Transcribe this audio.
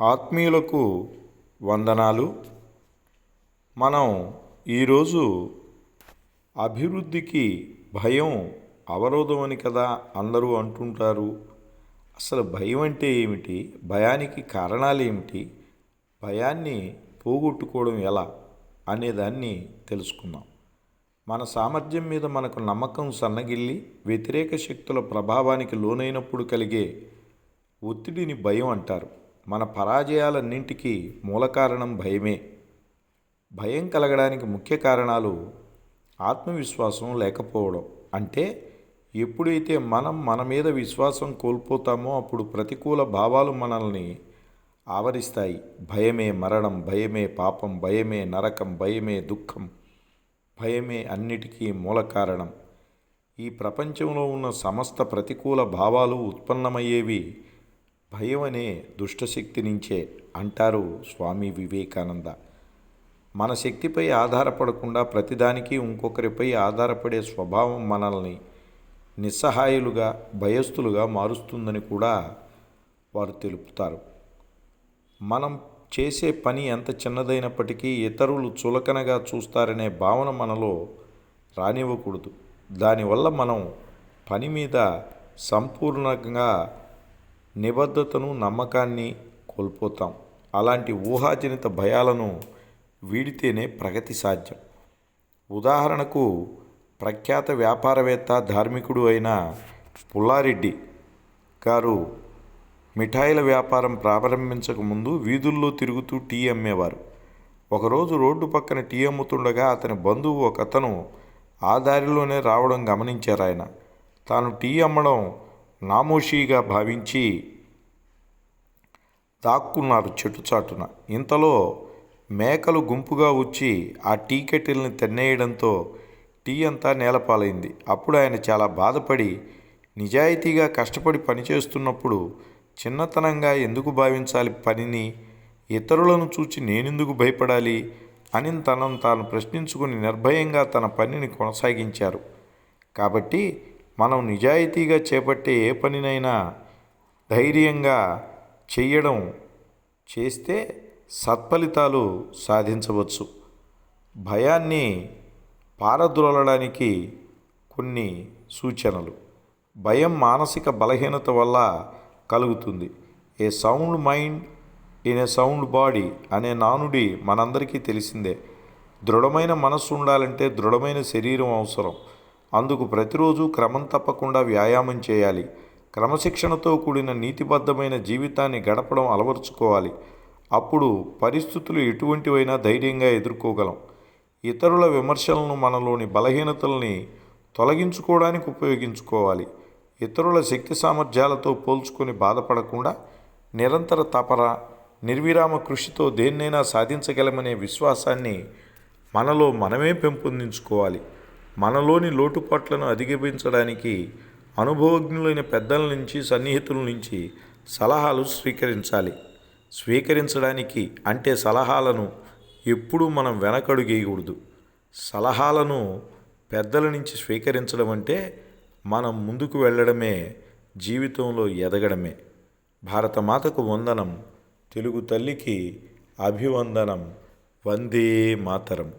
ఆత్మీయులకు వందనాలు. మనం ఈరోజు అభివృద్ధికి భయం అవరోధం అని కదా అందరూ అంటుంటారు. అసలు భయం అంటే ఏమిటి? భయానికి కారణాలు ఏమిటి? భయాన్ని పోగొట్టుకోవడం ఎలా అనేదాన్ని తెలుసుకుందాం. మన సామర్థ్యం మీద మనకు నమ్మకం సన్నగిల్లి వ్యతిరేక శక్తుల ప్రభావానికి లోనైనప్పుడు కలిగే ఒత్తిడిని భయం అంటారు. మన పరాజయాలన్నింటికీ మూల కారణం భయమే. భయం కలగడానికి ముఖ్య కారణాలు ఆత్మవిశ్వాసం లేకపోవడం. అంటే ఎప్పుడైతే మనం మన మీద విశ్వాసం కోల్పోతామో అప్పుడు ప్రతికూల భావాలు మనల్ని ఆవరిస్తాయి. భయమే మరణం భయమే పాపం భయమే నరకం భయమే దుఃఖం భయమే అన్నిటికీ మూల కారణం. ఈ ప్రపంచంలో ఉన్న సమస్త ప్రతికూల భావాలు ఉత్పన్నమయ్యేవి భయం అనే దుష్టశక్తి నుంచే అంటారు స్వామి వివేకానంద. మన శక్తిపై ఆధారపడకుండా ప్రతిదానికి ఇంకొకరిపై ఆధారపడే స్వభావం మనల్ని నిస్సహాయులుగా భయస్థులుగా మారుస్తుందని కూడా వారు తెలుపుతారు. మనం చేసే పని ఎంత చిన్నదైనప్పటికీ ఇతరులు చులకనగా చూస్తారనే భావన మనలో రానివ్వకూడదు. దానివల్ల మనం పని మీద సంపూర్ణంగా నిబద్ధతను నమ్మకాన్ని కోల్పోతాం. అలాంటి ఊహాజనిత భయాలను వీడితేనే ప్రగతి సాధ్యం. ఉదాహరణకు ప్రఖ్యాత వ్యాపారవేత్త ధార్మికుడు అయిన పుల్లారెడ్డి గారు మిఠాయిల వ్యాపారం ప్రారంభించక ముందు వీధుల్లో తిరుగుతూ టీ అమ్మేవారు. ఒకరోజు రోడ్డు పక్కన టీ అమ్ముతుండగా అతని బంధువు ఒక అతను ఆ దారిలోనే రావడం గమనించారు ఆయన తాను టీ అమ్మడం నామోషీగా భావించి దాక్కున్నారు చెట్టు చాటున. ఇంతలో మేకలు గుంపుగా వచ్చి ఆ టీ కెటిల్ని తెన్నేయడంతో టీ అంతా నేలపాలైంది. అప్పుడు ఆయన చాలా బాధపడి నిజాయితీగా కష్టపడి పనిచేస్తున్నప్పుడు చిన్నతనంగా ఎందుకు భావించాలి పనిని ఇతరులను చూచి నేనెందుకు భయపడాలి అని తనను తాను ప్రశ్నించుకుని నిర్భయంగా తన పనిని కొనసాగించారు. కాబట్టి మనం నిజాయితీగా చేపట్టే ఏ పనినైనా ధైర్యంగా చేయడం చేస్తే సత్ఫలితాలు సాధించవచ్చు. భయాన్ని పారద్రోలడానికి కొన్ని సూచనలు. భయం మానసిక బలహీనత వల్ల కలుగుతుంది. A sound mind in a sound body అనే నానుడి మనందరికీ తెలిసిందే. దృఢమైన మనస్సు ఉండాలంటే దృఢమైన శరీరం అవసరం. అందుకు ప్రతిరోజు క్రమం తప్పకుండా వ్యాయామం చేయాలి. క్రమశిక్షణతో కూడిన నీతిబద్ధమైన జీవితాన్ని గడపడం అలవరుచుకోవాలి. అప్పుడు పరిస్థితులు ఎటువంటివైనా ధైర్యంగా ఎదుర్కోగలం. ఇతరుల విమర్శలను మనలోని బలహీనతల్ని తొలగించుకోవడానికి ఉపయోగించుకోవాలి. ఇతరుల శక్తి సామర్థ్యాలతో పోల్చుకొని బాధపడకుండా నిరంతర తపర నిర్విరామ కృషితో దేన్నైనా సాధించగలమనే విశ్వాసాన్ని మనలో మనమే పెంపొందించుకోవాలి. మనలోని లోటుపాట్లను అధిగమించడానికి అనుభవజ్ఞులైన పెద్దల నుంచి సన్నిహితుల నుంచి సలహాలు స్వీకరించాలి. స్వీకరించడానికి అంటే సలహాలను ఎప్పుడూ మనం వెనకడుగేయకూడదు. సలహాలను పెద్దల నుంచి స్వీకరించడం అంటే మనం ముందుకు వెళ్ళడమే జీవితంలో ఎదగడమే. భారతమాతకు వందనం తెలుగు తల్లికి అభివందనం వందే మాతరం.